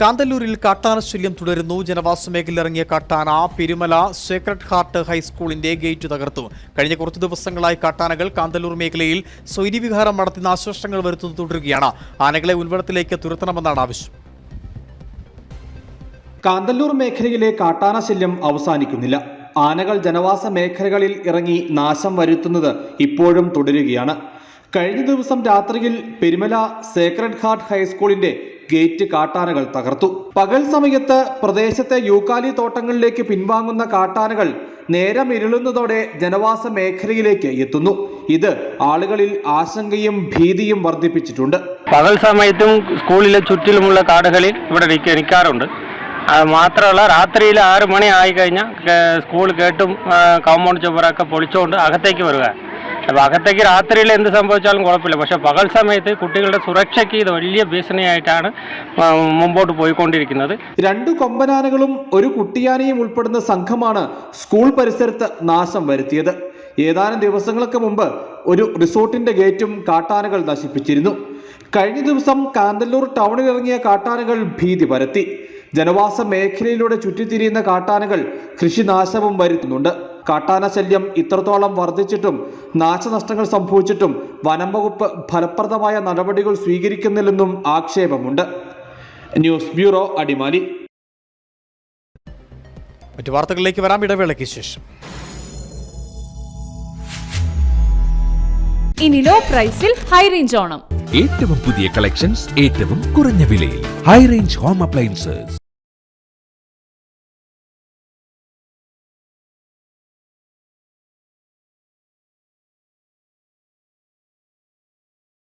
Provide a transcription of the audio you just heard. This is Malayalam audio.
കാന്തല്ലൂരിൽ കാട്ടാന ശല്യം തുടരുന്നു. ജനവാസ മേഖലയിലിറങ്ങിയ കാട്ടാന പെരുമല സേക്രഡ് ഹാർട്ട് ഹൈസ്കൂളിന്റെ ഗേറ്റ് തകർത്തു. കഴിഞ്ഞ കുറച്ചു ദിവസങ്ങളായി കാട്ടാനകൾ കാന്തല്ലൂർ മേഖലയിൽ സ്വൈര്യവിഹാരം നടത്തി നാശനഷ്ടങ്ങൾ വരുത്തുന്നത് തുടരുകയാണ്. ആനകളെ ഉൻവടത്തിലേക്ക് തുരത്തണമെന്നാണ് ആവശ്യം. കാന്തല്ലൂർ മേഖലയിലെ കാട്ടാന ശല്യം അവസാനിക്കുന്നില്ല. ആനകൾ ജനവാസ മേഖലകളിൽ ഇറങ്ങി നാശം വരുത്തുന്നത് ഇപ്പോഴും തുടരുകയാണ്. കഴിഞ്ഞ ദിവസം രാത്രിയിൽ പെരുമല സേക്രഡ് ഹാർട്ട് ഹൈസ്കൂളിന്റെ ഗേറ്റ് കാട്ടാനകൾ തകർത്തു. പകൽ സമയത്ത് പ്രദേശത്തെ യൂക്കാലി തോട്ടങ്ങളിലേക്ക് പിൻവാങ്ങുന്ന കാട്ടാനകൾ നേരം ഇരുളുന്നതോടെ ജനവാസ മേഖലയിലേക്ക് എത്തുന്നു. ഇത് ആളുകളിൽ ആശങ്കയും ഭീതിയും വർദ്ധിപ്പിച്ചിട്ടുണ്ട്. പകൽ സമയത്തും സ്കൂളിലെ ചുറ്റിലുമുള്ള കാടുകളിൽ ഇവിടെ നിൽക്ക നിൽക്കാറുണ്ട് അത് മാത്രമല്ല രാത്രിയിൽ ആറ് മണി ആയി കഴിഞ്ഞാൽ സ്കൂൾ കേട്ടും കോമ്പൗണ്ട് ചുവറൊക്കെ പൊളിച്ചുകൊണ്ട് അകത്തേക്ക് വരിക. അകത്തേക്ക് രാത്രിയിൽ എന്ത് സംഭവിച്ചാലും കുഴപ്പമില്ല. പക്ഷേ പകൽ സമയത്ത് കുട്ടികളുടെ സുരക്ഷയ്ക്ക് ഇത് വലിയ ഭീഷണിയായിട്ടാണ് മുമ്പോട്ട് പോയിക്കൊണ്ടിരിക്കുന്നത്. രണ്ടു കൊമ്പനാനകളും ഒരു കുട്ടിയാനയും ഉൾപ്പെടുന്ന സംഘമാണ് സ്കൂൾ പരിസരത്ത് നാശം വരുത്തിയത്. ഏതാനും ദിവസങ്ങൾക്ക് മുമ്പ് ഒരു റിസോർട്ടിന്റെ ഗേറ്റും കാട്ടാനകൾ നശിപ്പിച്ചിരുന്നു. കഴിഞ്ഞ ദിവസം കാന്തല്ലൂർ ടൗണിൽ ഇറങ്ങിയ കാട്ടാനകൾ ഭീതി പരത്തി. ജനവാസ മേഖലയിലൂടെ ചുറ്റിത്തിരിയുന്ന കാട്ടാനകൾ കൃഷിനാശവും വരുത്തുന്നുണ്ട്. കാട്ടാന ശല്യം ഇത്രത്തോളം വർദ്ധിച്ചിട്ടും നാശനഷ്ടങ്ങൾ സംഭവിച്ചിട്ടും വനം വകുപ്പ് ഫലപ്രദമായ നടപടികൾ സ്വീകരിക്കുന്നില്ലെന്നും ആക്ഷേപമുണ്ട്. News bureau Adimali. മറ്റു വാർത്തകളിലേക്ക് വരാം. ഇടവേളയ്ക്ക് ശേഷം. ഇനി ലോ പ്രൈസിൽ ഹൈ റേഞ്ച് ഓണം. ഏറ്റവും പുതിയ കളക്ഷൻസ് ഏറ്റവും കുറഞ്ഞ വിലയിൽ. High range home appliances